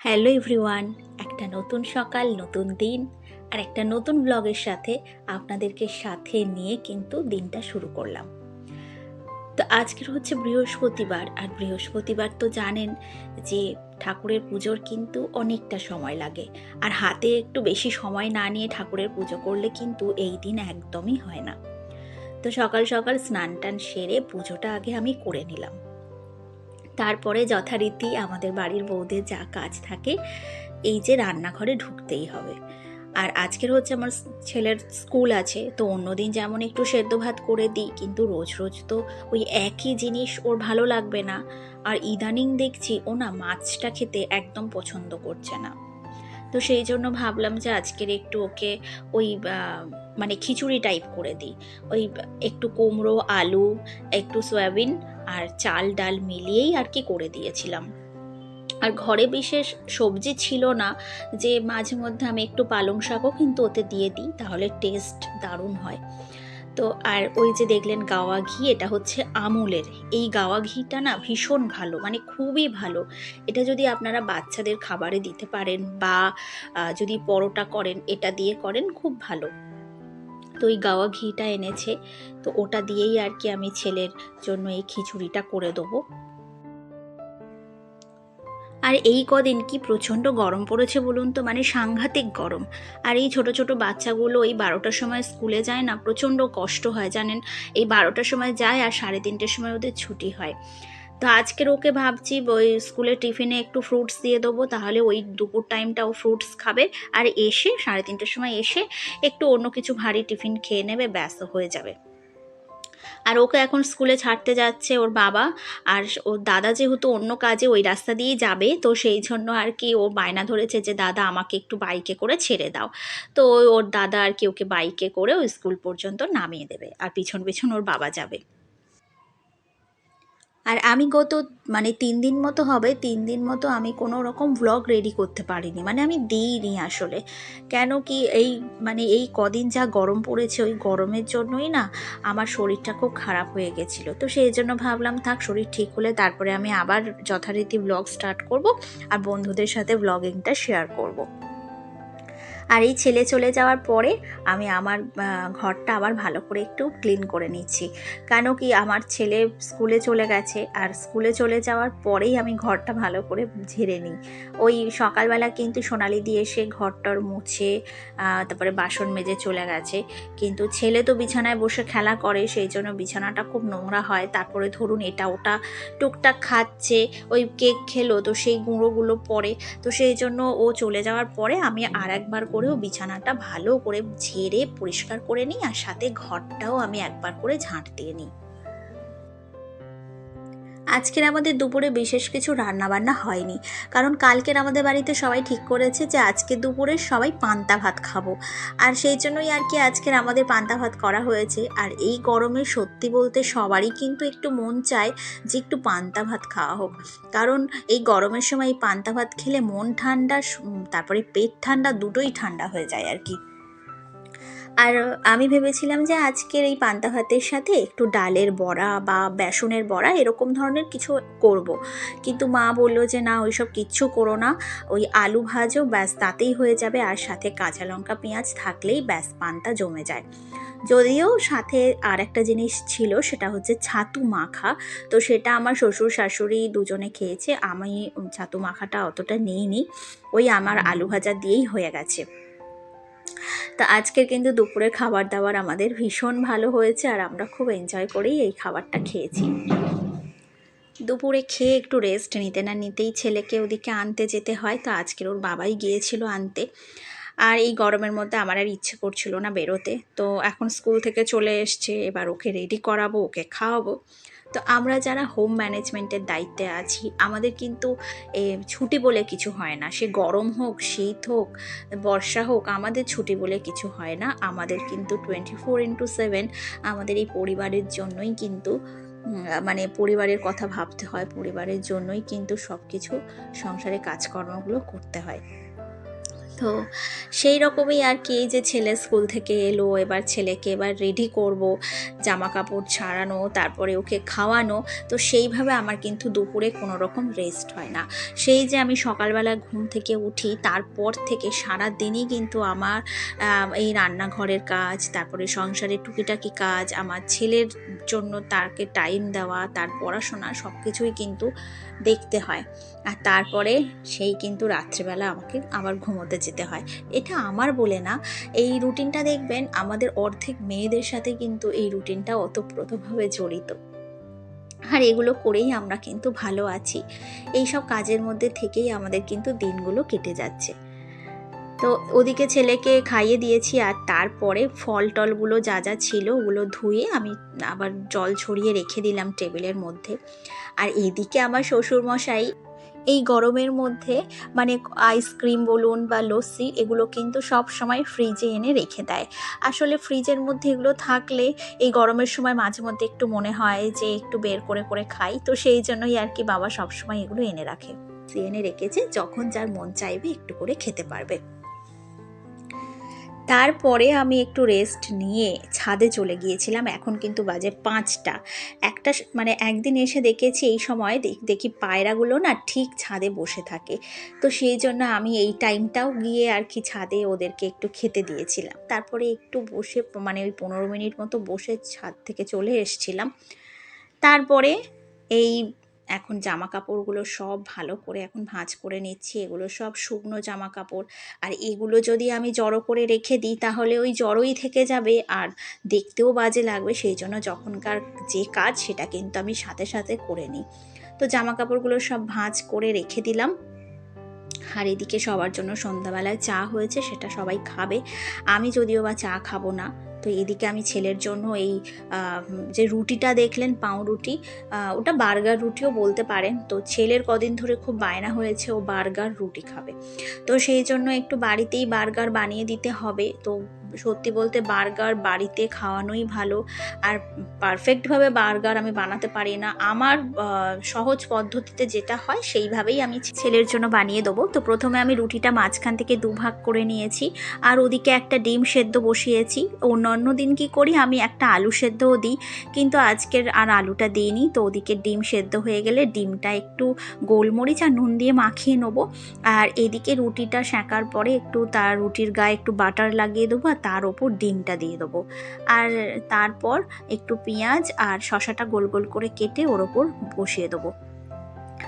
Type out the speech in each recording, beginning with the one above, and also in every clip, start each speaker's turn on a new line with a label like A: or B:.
A: Hello everyone, একটা নতুন সকাল, নতুন দিন, আর একটা নতুন ব্লগের সাথে আপনাদেরকে সাথে নিয়ে কিন্তু দিনটা শুরু করলাম। তো আজকের হচ্ছে বৃহস্পতিবার, আর বৃহস্পতিবার তো জানেন যে ঠাকুরের পুজোর কিন্তু অনেকটা সময় লাগে, আর হাতে একটু বেশি সময় না নিয়ে ঠাকুরের পুজো করলে কিন্তু এই দিন একদমই হয় না। তো সকাল সকাল স্নান টান সেরে পুজোটা আগে আমি করে নিলাম। তারপরে যথারীতি আমাদের বাড়ির বউদের যা কাজ থাকে, এই যে রান্নাঘরে ঢুকতেই হবে। আর আজকের হচ্ছে আমার ছেলের স্কুল আছে, তো অন্যদিন যেমন একটু সেদ্ধ ভাত করে দিই, কিন্তু রোজ রোজ তো ওই একই জিনিস ওর ভালো লাগবে না। আর ইদানিং দেখছি ও না মাছটা খেতে একদম পছন্দ করছে না। তো সেই জন্য ভাবলাম যে আজকের একটু ওকে ওই মানে খিচুড়ি টাইপ করে দিই। ওই একটু কুমড়ো, আলু, একটু সয়াবিন আর চাল ডাল মিলিয়েই আর কি করে দিয়েছিলাম। আর ঘরে বিশেষ সবজি ছিল না, যে মাঝে মধ্যে আমি একটু পালং শাকও কিন্তু ওতে দিয়ে দিই, তাহলে টেস্ট দারুণ হয়। তো আর ওই যে দেখলেন গাওয়া ঘি, এটা হচ্ছে আমুলের। এই গাওয়া ঘিটা না ভীষণ ভালো মানে খুবই ভালো। এটা যদি আপনারা বাচ্চাদের খাবারে দিতে পারেন বা যদি পরোটা করেন, এটা দিয়ে করেন, খুব ভালো। তো ওই গাওয়া ঘিটা এনেছে, তো ওটা দিয়েই আর কি আমি ছেলের জন্য এই খিচুড়িটা করে দেবো। আর এই কদিন কি প্রচণ্ড গরম পড়েছে বলুন তো মানে সাংঘাতিক গরম। আর এই ছোট ছোট বাচ্চাগুলো এই বারোটার সময় স্কুলে যায় না, প্রচণ্ড কষ্ট হয় জানেন। এই বারোটার সময় যায় আর সাড়ে তিনটের সময় ওদের ছুটি হয়। তো আজকের ওকে ভাবছি ওই স্কুলে টিফিনে একটু ফ্রুটস দিয়ে দেবো, তাহলে ওই দুপুর টাইমটা ও ফ্রুটস খাবে। আর এসে সাড়ে তিনটের সময় এসে একটু অন্য কিছু ভারী টিফিন খেয়ে নেবে ব্যস্ত হয়ে যাবে। আর ওকে এখন স্কুলে ছাড়তে যাচ্ছে ওর বাবা। আর ওর দাদা যেহেতু অন্য কাজে ওই রাস্তা দিয়েই যাবে, তো সেই জন্য আর কি ও বায়না ধরেছে যে, দাদা, আমাকে একটু বাইকে করে ছেড়ে দাও। তো ওর দাদা আর কি ওকে বাইকে করে ওই স্কুল পর্যন্ত নামিয়ে দেবে। আর পিছন পিছন ওর বাবা যাবে। আর আমি গত মানে তিন দিন মতো হবে, তিন দিন মতো আমি কোনো রকম ভ্লগ রেডি করতে পারিনি। মানে আমি দিইনি আসলে। কেন কি এই মানে এই কদিন যা গরম পড়েছে, ওই গরমের জন্যই না আমার শরীরটা খুব খারাপ হয়ে গেছিল। তো সেই জন্য ভাবলাম, থাক, শরীর ঠিক হলে তারপরে আমি আবার যথারীতি ব্লগ স্টার্ট করব আর বন্ধুদের সাথে ব্লগিংটা শেয়ার করব। আর এই ছেলে চলে যাওয়ার পরে আমি আমার ঘরটা আবার ভালো করে একটু ক্লিন করে নিচ্ছি। কেন কি আমার ছেলে স্কুলে চলে গেছে আর স্কুলে চলে যাওয়ার পরেই আমি ঘরটা ভালো করে ঝেড়ে নিই। ওই সকালবেলা কিন্তু সোনালি দিয়ে এসে ঘরটর মুছে তারপরে বাসন মেজে চলে গেছে। কিন্তু ছেলে তো বিছানায় বসে খেলা করে, সেই জন্য বিছানাটা খুব নোংরা হয়। তারপরে ধরুন এটা ওটা টুকটাক খাচ্ছে, ওই কেক খেলো, তো সেই গুঁড়োগুলো পড়ে তো সেই জন্য ও চলে যাওয়ার পরে আমি আর একবার করেও বিছানাটা ভালো করে ঝেড়ে পরিষ্কার করে নিই আর সাথে ঘরটাও আমি একবার করে ঝাঁট দিয়ে নিই। আজকের আমাদের দুপুরে বিশেষ কিছু রান্না বান্না হয়নি। কারণ কালকের আমাদের বাড়িতে সবাই ঠিক করেছে যে আজকে দুপুরে সবাই পান্তা ভাত খাব। আর সেই জন্যই আর কি আজকের আমাদের পান্তা ভাত করা হয়েছে। আর এই গরমে সত্যি বলতে সবারই কিন্তু একটু মন চায় যে একটু পান্তা ভাত খাওয়া হোক। কারণ এই গরমের সময় এই পান্তা ভাত খেলে মন ঠান্ডা, তারপরে পেট ঠান্ডা দুটোই ঠান্ডা হয়ে যায় আর কি। আর আমি ভেবেছিলাম যে আজকের এই পান্তা ভাতের সাথে একটু ডালের বড়া বা বেসনের বড়া এরকম ধরনের কিছু করব। কিন্তু মা বলল যে না ওইসব কিচ্ছু করো না। ওই আলু ভাজো ব্যাস তাতেই হয়ে যাবে। আর সাথে কাঁচা লঙ্কা পেঁয়াজ থাকলেই ব্যাস পান্তা জমে যায়। যদিও সাথে আর একটা জিনিস ছিল সেটা হচ্ছে ছাতু মাখা। তো সেটা আমার শ্বশুর শাশুড়ি দুজনে খেয়েছে। আমি ছাতু মাখাটা অতটা নিইনি। ওই আমার আলু ভাজা দিয়েই হয়ে গেছে। তা আজকের কিন্তু দুপুরের খাবার দাবার আমাদের ভীষণ ভালো হয়েছে আর আমরা খুব এনজয় করেই এই খাবারটা খেয়েছি। দুপুরে খেয়ে একটু রেস্ট নিতে না নিতেই ছেলেকে ওদিকে আনতে যেতে হয়, তো আজকের ওর বাবাই গিয়েছিল আনতে। আর এই গরমের মধ্যে আমার আর ইচ্ছে করছিল না বেরোতে, তো এখন স্কুল থেকে চলে এসছে, এবার ওকে রেডি করাবো, ওকে খাওয়াবো। তো আমরা যারা হোম ম্যানেজমেন্টের দায়িত্বে আছি, আমাদের কিন্তু ছুটি বলে কিছু হয় না। সে গরম হোক, শীত হোক, বর্ষা হোক, আমাদের ছুটি বলে কিছু হয় না। আমাদের কিন্তু টোয়েন্টি ফোর ইন্টু সেভেন আমাদের এই পরিবারের জন্যই কিন্তু মানে পরিবারের কথা ভাবতে হয়, পরিবারের জন্যই কিন্তু সব কিছু সংসারে কাজকর্মগুলো করতে হয়। তো সেই রকমই আর কি যে ছেলে স্কুল থেকে এলো, এবার ছেলেকে এবার রেডি করব জামা কাপড় ছাড়ানো, তারপরে ওকে খাওয়ানো, তো সেইভাবে আমার কিন্তু দুপুরে কোনো রকম রেস্ট হয় না। সেই যে আমি সকালবেলা ঘুম থেকে উঠি, তারপর থেকে সারা দিনই কিন্তু আমার এই রান্নাঘরের কাজ, তারপরে সংসারের টুকিটাকি কাজ, আমার ছেলের জন্য তাকে টাইম দেওয়া, তার পড়াশোনা সব কিছুই কিন্তু দেখতে হয়। আর তারপরে সেই কিন্তু রাত্রিবেলা আমাকে আবার ঘুমোতে যেতে হয়। এটা আমার বলে না। এই রুটিনটা দেখবেন আমাদের অর্ধেক মেয়েদের সাথে কিন্তু এই রুটিনটা ওতপ্রোতভাবে জড়িত। আর এগুলো করেই আমরা কিন্তু ভালো আছি। এই সব কাজের মধ্যে থেকেই আমাদের কিন্তু দিনগুলো কেটে যাচ্ছে। তো ওদিকে ছেলেকে খাইয়ে দিয়েছি আর তারপরে ফল টলগুলো যা যা ছিল ওগুলো ধুয়ে আমি আবার জল ছড়িয়ে রেখে দিলাম টেবিলের মধ্যে। আর এদিকে আমার শ্বশুরমশাই এই গরমের মধ্যে মানে আইসক্রিম বলুন বা লস্যি, এগুলো কিন্তু সব সময় ফ্রিজে এনে রেখে দেয়। আসলে ফ্রিজের মধ্যে এগুলো থাকলে এই গরমের সময় মাঝে মধ্যে একটু মনে হয় যে একটু বের করে করে খাই। তো সেই জন্যই আর কি বাবা সব সময় এগুলো এনে রাখে। এনে রেখেছে, যখন যার মন চাইবে একটু করে খেতে পারবে। তারপরে আমি একটু রেস্ট নিয়ে ছাদে চলে গিয়েছিলাম। এখন কিন্তু বাজে পাঁচটা। একটা মানে একদিন এসে দেখেছি এই সময় দেখ- পায়রাগুলো না ঠিক ছাদে বসে থাকে। তো সেই জন্য আমি এই টাইমটাও গিয়ে আর কি ছাদে ওদেরকে একটু খেতে দিয়েছিলাম। তারপরে একটু বসে মানে ওই পনেরো মিনিট মতো বসে ছাদ থেকে চলে এসছিলাম। তারপরে এই এখন জামা কাপড়গুলো সব ভালো করে এখন ভাঁজ করে নিচ্ছি, এগুলো সব শুকনো জামা কাপড় আর এগুলো যদি আমি জড়ো করে রেখে দিই, তাহলে ওই জড়োই থেকে যাবে আর দেখতেও বাজে লাগবে। সেই জন্য যখনকার যে কাজ, সেটা কিন্তু আমি সাথে সাথে করে নিই। তো জামা কাপড়গুলো সব ভাঁজ করে রেখে দিলাম। আর এদিকে সবার জন্য সন্ধ্যাবেলায় চা হয়েছে, সেটা সবাই খাবে। আমি যদিও বা চা খাব না তো এদিকে আমি ছেলের জন্য এই যে রুটিটা দেখলেন পাউরুটি ওটা বার্গার রুটিও বলতে পারেন। তো ছেলের কদিন ধরে খুব বায়না হয়েছে, ও বার্গার রুটি খাবে। তো সেই জন্য একটু বাড়িতেই বার্গার বানিয়ে দিতে হবে। তো সত্যি বলতে বার্গার বাড়িতে খাওয়ানোই ভালো আর পারফেক্টভাবে বার্গার আমি বানাতে পারি না। আমার সহজ পদ্ধতিতে যেটা হয় সেইভাবেই আমি ছেলের জন্য বানিয়ে দেবো। তো প্রথমে আমি রুটিটা মাঝখান থেকে দুভাগ করে নিয়েছি আর ওদিকে একটা ডিম সেদ্ধ বসিয়েছি। অন্যান্য দিন কি করি, আমি একটা আলু সেদ্ধও দিই। কিন্তু আজকের আর আলুটা দিইনি, তো ওদিকে ডিম সেদ্ধ হয়ে গেলে ডিমটা একটু গোলমরিচ আর নুন দিয়ে মাখিয়ে নেব। আর এদিকে রুটিটা সেঁকার পরে একটু তার রুটির গায়ে একটু বাটার লাগিয়ে দেবো আর তার ওপর ডিমটা দিয়ে দেবো। আর তারপর একটু পেঁয়াজ আর শশাটা গোল গোল করে কেটে ওর ওপর বসিয়ে দেবো।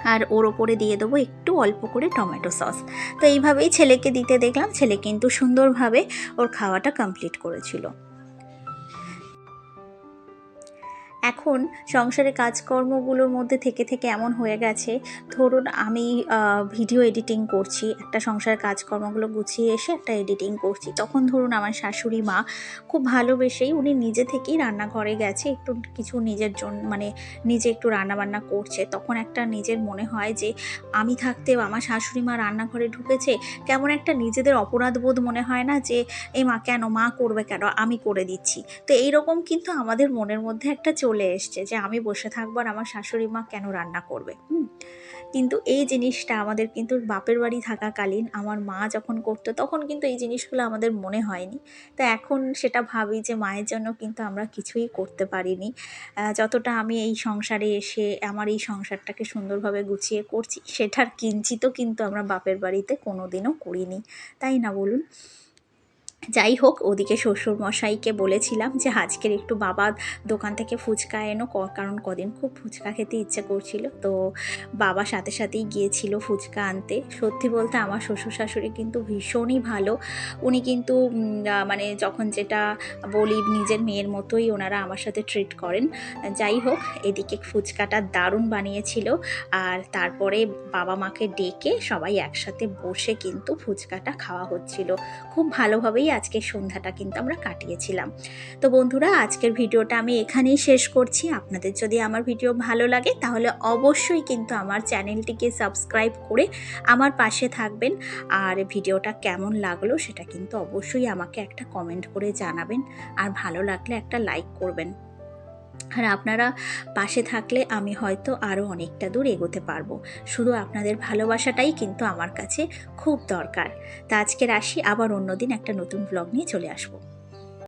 A: আর ওর ওপরে দিয়ে দেবো একটু অল্প করে টমেটো সস। তো এইভাবেই ছেলেকে দিতে দেখলাম। ছেলে কিন্তু সুন্দরভাবে ওর খাওয়াটা কমপ্লিট করেছিল। এখন সংসারে কাজকর্মগুলোর মধ্যে থেকে থেকে এমন হয়ে গেছে, ধরুন আমি ভিডিও এডিটিং করছি, একটা সংসারের কাজকর্মগুলো গুছিয়ে এসে একটা এডিটিং করছি। তখন ধরুন আমার শাশুড়ি মা খুব ভালোবেসেই উনি নিজে থেকেই রান্নাঘরে গেছে, একটু কিছু নিজের জন্য মানে নিজে একটু রান্নাবান্না করছে। তখন একটা নিজের মনে হয় যে, আমি থাকতেও আমার শাশুড়ি মা রান্নাঘরে ঢুকেছে, কেমন একটা নিজেদের অপরাধ বোধ মনে হয় না যে, এ মা, কেন? মা করবে কেন? আমি করে দিচ্ছি। তো এইরকম কিন্তু আমাদের মনের মধ্যে একটা চলে এসছে যে আমি বসে থাকব আর আমার শাশুড়ি মা কেন রান্না করবে কিন্তু এই জিনিসটা আমাদের কিন্তু বাপের বাড়ি থাকাকালীন আমার মা যখন করতো তখন কিন্তু এই জিনিসগুলো আমাদের মনে হয়নি। তো এখন সেটা ভাবি যে মায়ের জন্য কিন্তু আমরা কিছুই করতে পারিনি। যতটা আমি এই সংসারে এসে আমার এই সংসারটাকে সুন্দরভাবে গুছিয়ে করছি, সেটার কিঞ্চিতও কিন্তু আমরা বাপের বাড়িতে কোনোদিনও করিনি। তাই না বলুন? যাই হোক, ওদিকে শ্বশুর মশাইকে বলেছিলাম যে, আজকের একটু বাবা দোকান থেকে ফুচকা এনো কারণ কদিন খুব ফুচকা খেতে ইচ্ছে করছিল। তো বাবা সাথে সাথেই গিয়েছিল ফুচকা আনতে। সত্যি বলতে আমার শ্বশুর শাশুড়ি কিন্তু ভীষণই ভালো। উনি কিন্তু মানে যখন যেটা বলি, নিজের মেয়ের মতোই ওনারা আমার সাথে ট্রিট করেন। যাই হোক, এদিকে ফুচকাটা দারুণ বানিয়েছিল। আর তারপরে বাবা মাকে ডেকে সবাই একসাথে বসে কিন্তু ফুচকাটা খাওয়া হচ্ছিল। খুব ভালোভাবেই আজকে সন্ধ্যাটা কিন্তু আমরা কাটিয়েছিলাম। তো বন্ধুরা, আজকের ভিডিওটা আমি এখানেই শেষ করছি। আপনাদের যদি আমার ভিডিও ভালো লাগে, তাহলে অবশ্যই কিন্তু আমার চ্যানেলটিকে সাবস্ক্রাইব করে আমার পাশে থাকবেন। আর ভিডিওটা কেমন লাগল, সেটা কিন্তু অবশ্যই আমাকে একটা কমেন্ট করে জানাবেন। আর ভালো লাগলে একটা লাইক করবেন। আর আপনারা পাশে থাকলে আমি হয়তো আরও অনেকটা দূর এগোতে পারব। শুধু আপনাদের ভালোবাসাটাই কিন্তু আমার কাছে খুব দরকার। তা আজকে রাশি আবার অন্যদিন একটা নতুন ব্লগ নিয়ে চলে আসব।